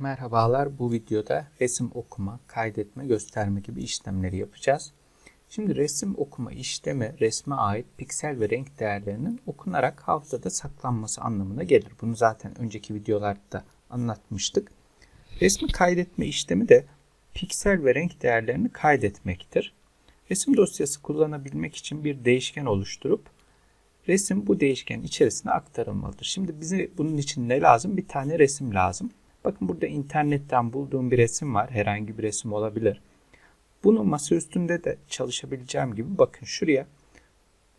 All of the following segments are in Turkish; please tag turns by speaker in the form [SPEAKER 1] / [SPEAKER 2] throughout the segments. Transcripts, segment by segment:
[SPEAKER 1] Merhabalar bu videoda resim okuma, kaydetme, gösterme gibi işlemleri yapacağız. Şimdi resim okuma işlemi resme ait piksel ve renk değerlerinin okunarak hafızada saklanması anlamına gelir. Bunu zaten önceki videolarda anlatmıştık. Resmi kaydetme işlemi de piksel ve renk değerlerini kaydetmektir. Resim dosyası kullanabilmek için bir değişken oluşturup resim bu değişkenin içerisine aktarılmalıdır. Şimdi bize bunun için ne lazım? Bir tane resim lazım. Bakın burada internetten bulduğum bir resim var. Herhangi bir resim olabilir. Bunu masa üstünde de çalışabileceğim gibi bakın şuraya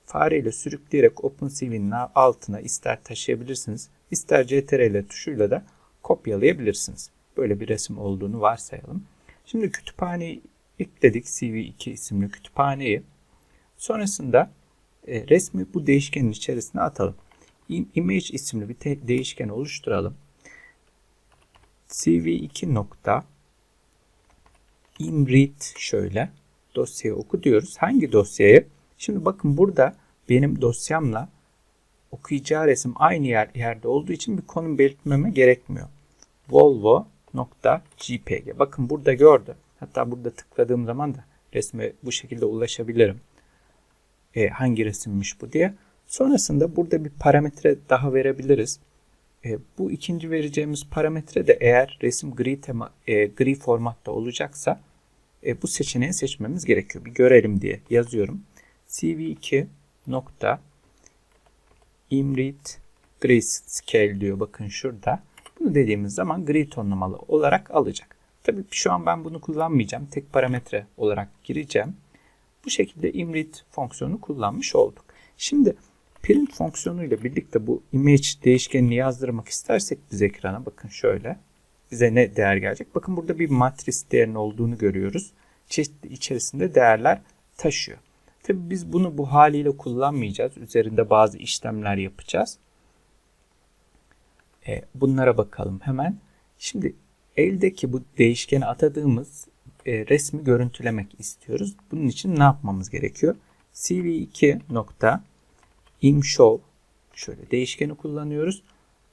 [SPEAKER 1] fareyle sürükleyerek OpenCV'nin altına ister taşıyabilirsiniz, ister CTRL tuşuyla da kopyalayabilirsiniz. Böyle bir resim olduğunu varsayalım. Şimdi kütüphaneyi ekledik. CV2 isimli kütüphaneyi. Sonrasında e, resmi bu değişkenin içerisine atalım. Image isimli bir değişken oluşturalım. CV2 nokta imread şöyle dosyayı oku diyoruz. Hangi dosyayı? Şimdi bakın burada benim dosyamla okuyacağı resim aynı yer, yerde olduğu için bir konum belirtmeme gerekmiyor. Volvo nokta JPG. Bakın burada gördü. Hatta burada tıkladığım zaman da resme bu şekilde ulaşabilirim. E, hangi resimmiş bu diye. Sonrasında burada bir parametre daha verebiliriz. E, bu ikinci vereceğimiz parametre de eğer resim gri tema, e, gri formatta olacaksa e, bu seçeneği seçmemiz gerekiyor. Bir görelim diye yazıyorum. CV2 nokta imread grayscale diyor. Bakın şurada. Bunu dediğimiz zaman gri tonlamalı olarak alacak. Tabii şu an ben bunu kullanmayacağım. Tek parametre olarak gireceğim. Bu şekilde imread fonksiyonu kullanmış olduk. Şimdi print fonksiyonu ile birlikte bu image değişkenini yazdırmak istersek biz ekrana bakın şöyle. Bize ne değer gelecek? Bakın burada bir matris değerinin olduğunu görüyoruz. Çeşitli içerisinde değerler taşıyor. Tabi biz bunu bu haliyle kullanmayacağız. Üzerinde bazı işlemler yapacağız. E, bunlara bakalım hemen. Şimdi eldeki bu değişkeni atadığımız e, resmi görüntülemek istiyoruz. Bunun için ne yapmamız gerekiyor? cv2 nokta imshow şöyle değişkeni kullanıyoruz.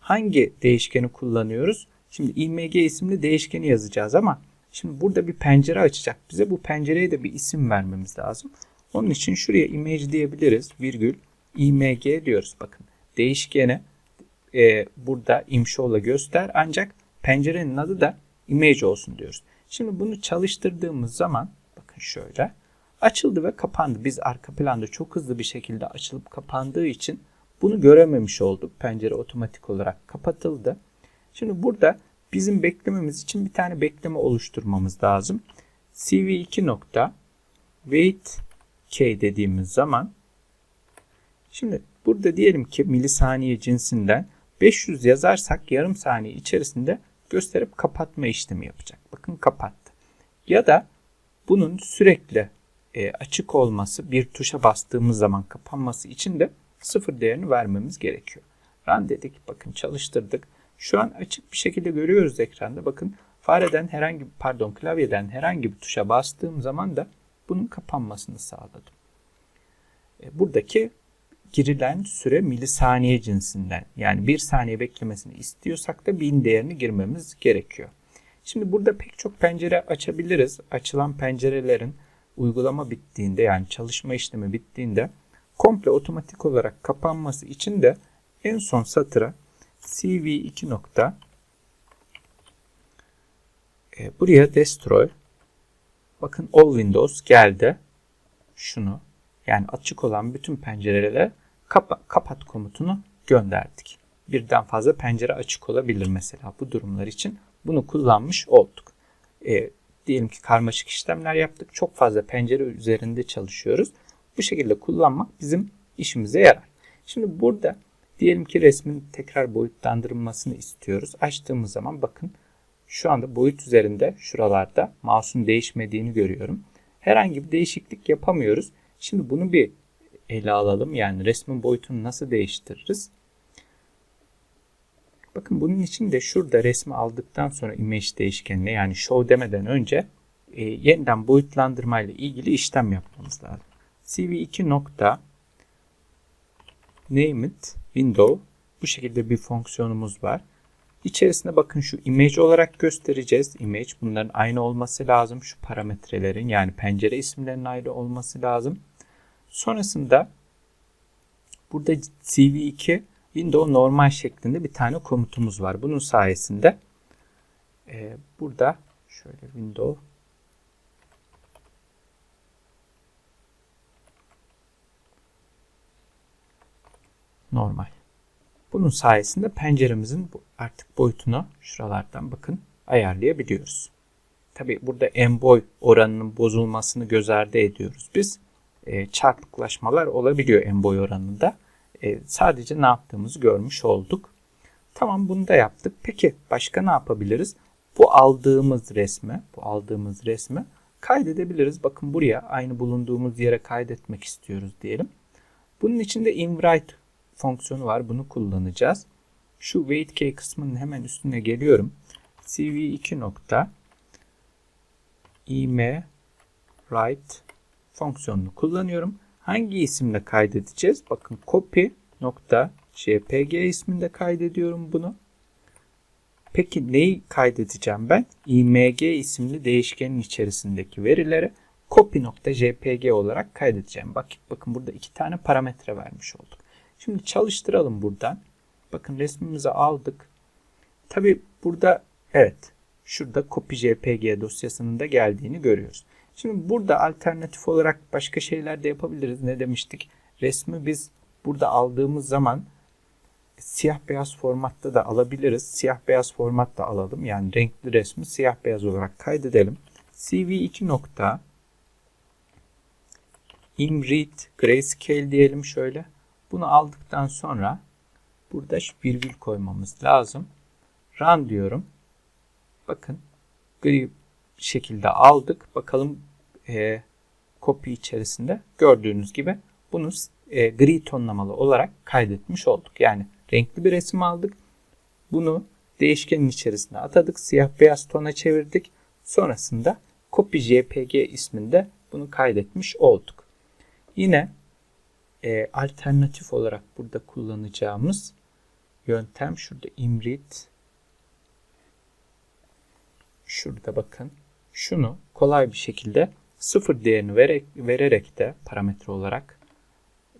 [SPEAKER 1] Hangi değişkeni kullanıyoruz? Şimdi img isimli değişkeni yazacağız ama şimdi burada bir pencere açacak. Bize bu pencereye de bir isim vermemiz lazım. Onun için şuraya image diyebiliriz. Virgül img diyoruz. Bakın değişkene e, burada imshow'la göster ancak pencerenin adı da image olsun diyoruz. Şimdi bunu çalıştırdığımız zaman bakın şöyle açıldı ve kapandı. Biz arka planda çok hızlı bir şekilde açılıp kapandığı için bunu görememiş olduk. Pencere otomatik olarak kapatıldı. Şimdi burada bizim beklememiz için bir tane bekleme oluşturmamız lazım. cv2 nokta wait k dediğimiz zaman şimdi burada diyelim ki milisaniye cinsinden 500 yazarsak yarım saniye içerisinde gösterip kapatma işlemi yapacak. Bakın kapattı. Ya da bunun sürekli e, açık olması bir tuşa bastığımız zaman kapanması için de sıfır değerini vermemiz gerekiyor. Run dedik. Bakın çalıştırdık. Şu an açık bir şekilde görüyoruz ekranda. Bakın fareden herhangi pardon klavyeden herhangi bir tuşa bastığım zaman da bunun kapanmasını sağladım. E, buradaki girilen süre milisaniye cinsinden. Yani bir saniye beklemesini istiyorsak da bin değerini girmemiz gerekiyor. Şimdi burada pek çok pencere açabiliriz. Açılan pencerelerin uygulama bittiğinde yani çalışma işlemi bittiğinde komple otomatik olarak kapanması için de en son satıra cv2 nokta e, buraya destroy bakın all windows geldi şunu yani açık olan bütün pencerelere kapa kapat komutunu gönderdik. Birden fazla pencere açık olabilir mesela bu durumlar için bunu kullanmış olduk. E, diyelim ki karmaşık işlemler yaptık. Çok fazla pencere üzerinde çalışıyoruz. Bu şekilde kullanmak bizim işimize yarar. Şimdi burada diyelim ki resmin tekrar boyutlandırılmasını istiyoruz. Açtığımız zaman bakın şu anda boyut üzerinde şuralarda mouse'un değişmediğini görüyorum. Herhangi bir değişiklik yapamıyoruz. Şimdi bunu bir ele alalım. Yani resmin boyutunu nasıl değiştiririz? Bakın bunun için de şurada resmi aldıktan sonra image değişkenine yani show demeden önce e, yeniden boyutlandırma ile ilgili işlem yapmamız lazım. cv2 nokta name it window bu şekilde bir fonksiyonumuz var. İçerisinde bakın şu image olarak göstereceğiz. Image bunların aynı olması lazım. Şu parametrelerin yani pencere isimlerinin aynı olması lazım. Sonrasında burada CV2 window normal şeklinde bir tane komutumuz var. Bunun sayesinde e, burada şöyle window normal. Bunun sayesinde penceremizin artık boyutunu şuralardan bakın ayarlayabiliyoruz. Tabi burada en boy oranının bozulmasını göz ardı ediyoruz biz. E, çarpıklaşmalar olabiliyor en boy oranında. E, sadece ne yaptığımızı görmüş olduk. Tamam bunu da yaptık. Peki başka ne yapabiliriz? Bu aldığımız resmi, bu aldığımız resmi kaydedebiliriz. Bakın buraya aynı bulunduğumuz yere kaydetmek istiyoruz diyelim. Bunun için de invite fonksiyonu var. Bunu kullanacağız. Şu wait key kısmının hemen üstüne geliyorum. cv2 nokta im write fonksiyonunu kullanıyorum. Hangi isimle kaydedeceğiz? Bakın copy nokta jpg isminde kaydediyorum bunu. Peki neyi kaydedeceğim ben? img isimli değişkenin içerisindeki verileri copy.jpg olarak kaydedeceğim. Bak, bakın burada iki tane parametre vermiş olduk. Şimdi çalıştıralım buradan. Bakın resmimizi aldık. Tabi burada evet şurada copy.jpg dosyasının da geldiğini görüyoruz. Şimdi burada alternatif olarak başka şeyler de yapabiliriz. Ne demiştik? Resmi biz burada aldığımız zaman siyah beyaz formatta da alabiliriz. Siyah beyaz formatta alalım. Yani renkli resmi siyah beyaz olarak kaydedelim. cv2 nokta imread grayscale diyelim şöyle. Bunu aldıktan sonra burada virgül koymamız lazım. Run diyorum. Bakın gri şekilde aldık. Bakalım e, copy içerisinde gördüğünüz gibi bunu e, gri tonlamalı olarak kaydetmiş olduk. Yani renkli bir resim aldık. Bunu değişkenin içerisine atadık. Siyah beyaz tona çevirdik. Sonrasında copy jpg isminde bunu kaydetmiş olduk. Yine e, alternatif olarak burada kullanacağımız yöntem şurada imrit şurada bakın şunu kolay bir şekilde sıfır değerini vererek, vererek de parametre olarak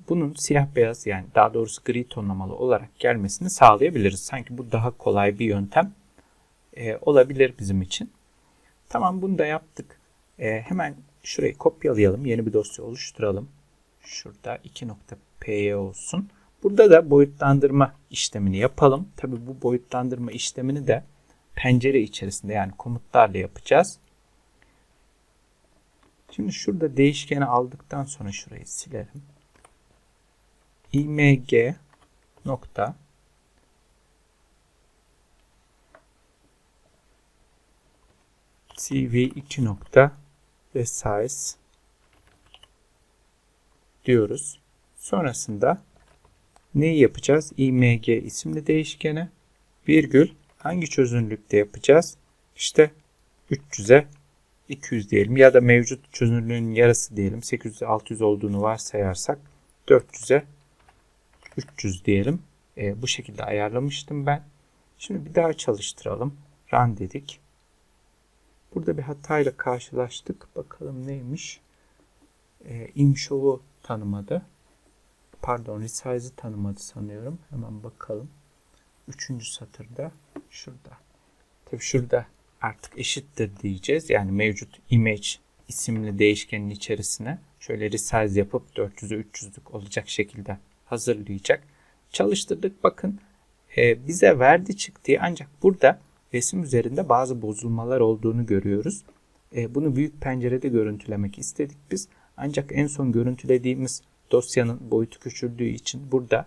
[SPEAKER 1] bunun siyah beyaz yani daha doğrusu gri tonlamalı olarak gelmesini sağlayabiliriz. Sanki bu daha kolay bir yöntem e, olabilir bizim için. Tamam bunu da yaptık. E, hemen şurayı kopyalayalım. Yeni bir dosya oluşturalım. Şurada 2.py olsun. Burada da boyutlandırma işlemini yapalım. Tabi bu boyutlandırma işlemini de pencere içerisinde yani komutlarla yapacağız. Şimdi şurada değişkeni aldıktan sonra şurayı silelim. img nokta cv2 nokta ve size diyoruz. Sonrasında neyi yapacağız? img isimli değişkene virgül hangi çözünürlükte yapacağız? İşte 300'e 200 diyelim ya da mevcut çözünürlüğün yarısı diyelim. 800'e 600 olduğunu varsayarsak 400'e 300 diyelim. E, bu şekilde ayarlamıştım ben. Şimdi bir daha çalıştıralım. Run dedik. Burada bir hatayla karşılaştık. Bakalım neymiş. E, imshow'u tanımadı. Pardon resize'ı tanımadı sanıyorum. Hemen bakalım. Üçüncü satırda şurada. Tabi şurada artık eşittir diyeceğiz. Yani mevcut image isimli değişkenin içerisine şöyle resize yapıp 400'ü 300'lük olacak şekilde hazırlayacak. Çalıştırdık bakın e, bize verdi çıktığı ancak burada resim üzerinde bazı bozulmalar olduğunu görüyoruz. E, bunu büyük pencerede görüntülemek istedik biz. Ancak en son görüntülediğimiz dosyanın boyutu küçüldüğü için burada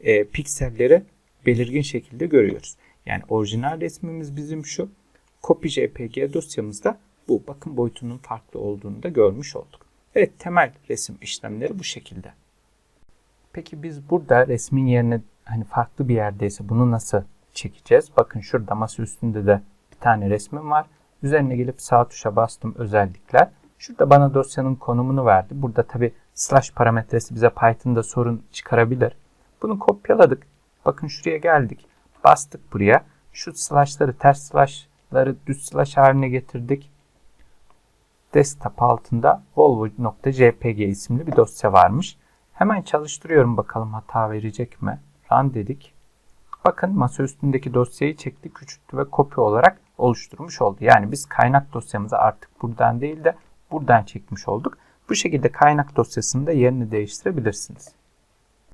[SPEAKER 1] e, pikselleri belirgin şekilde görüyoruz. Yani orijinal resmimiz bizim şu. Copy.jpg dosyamızda bu. Bakın boyutunun farklı olduğunu da görmüş olduk. Evet temel resim işlemleri bu şekilde. Peki biz burada resmin yerine hani farklı bir yerdeyse bunu nasıl çekeceğiz? Bakın şurada masa üstünde de bir tane resmim var. Üzerine gelip sağ tuşa bastım özellikler. Şurada bana dosyanın konumunu verdi. Burada tabi slash parametresi bize Python'da sorun çıkarabilir. Bunu kopyaladık. Bakın şuraya geldik. Bastık buraya. Şu slash'ları ters slash'ları düz slash haline getirdik. Desktop altında volvo.jpg isimli bir dosya varmış. Hemen çalıştırıyorum bakalım hata verecek mi? Run dedik. Bakın masa üstündeki dosyayı çekti, küçülttü ve kopya olarak oluşturmuş oldu. Yani biz kaynak dosyamızı artık buradan değil de buradan çekmiş olduk. Bu şekilde kaynak dosyasında yerini değiştirebilirsiniz.